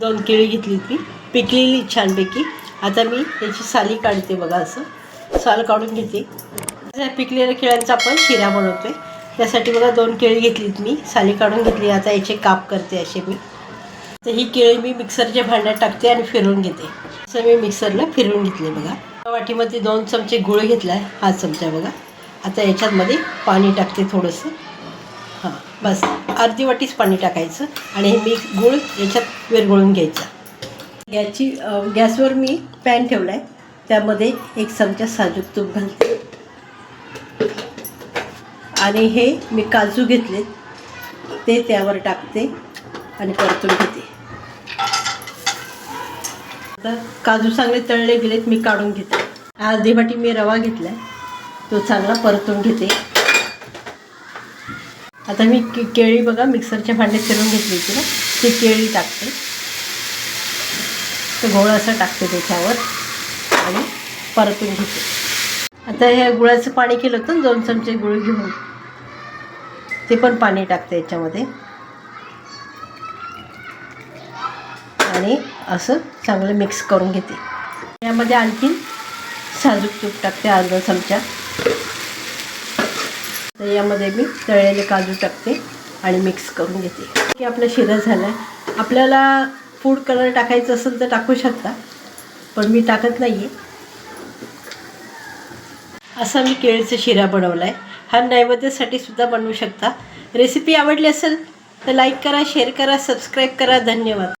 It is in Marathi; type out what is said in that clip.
दोन केळी घेतली होती. पिकलेली छानपैकी. आता मी याची साली काढते बघा असं. साल काढून घेते. पिकलेल्या केळ्यांचा आपण शिरा बनवतोय. त्यासाठी बघा दोन केळी घेतलीत मी. साली काढून घेतली. आता याचे काप करते असे मी. तर ही केळी मी मिक्सरच्या भांड्यात टाकते आणि फिरवून घेते. असं मी मिक्सरला फिरवून घेतले बघा. वाटीमध्ये दोन चमचे गुळ घेतला आहे हा चमचा बघा. आता याच्यातमध्ये पाणी टाकते थोडंसं. बस अर्धी वाटीच पाणी टाकायचं आणि हे मी गूळ याच्यात विरघळून घ्यायचा. गॅसची गॅसवर मी पॅन ठेवला आहे त्यामध्ये एक चमचा साजूक तूप घालते. आणि हे मी काजू घेतले ते त्यावर टाकते आणि परतून घेते. आता काजू चांगले तळले गेलेत मी काढून घेते. अर्धी वाटी मी रवा घेतला तो चांगला परतून घेते. आता मी के केळी बघा मिक्सरच्या भांड्यात फिरून घेतली होती ना ती केळी टाकते. तर गोळ असं टाकते त्याच्यावर आणि परतून घेते. आता हे गुळाचं पाणी केलं होतं ना दोन चमचे गुळ घेऊन. ते पण पाणी टाकते याच्यामध्ये. आणि असं चांगलं मिक्स करून घेते. यामध्ये आणखीन साजूक तूप टाकते अर्धा चमचा. तर यामध्ये मी तळलेले काजू टाकते आणि मिक्स करून घेते. की आपला शिरा झाला आहे आपल्याला फूड कलर टाकायचं असेल तर टाकू शकता पण मी टाकत नाही आहे असा मी केळीचा शिरा बनवला आहे हा नैवेद्यासाठी सुद्धा बनवू शकता. रेसिपी आवडली असेल तर लाईक करा शेअर करा सबस्क्राईब करा. धन्यवाद.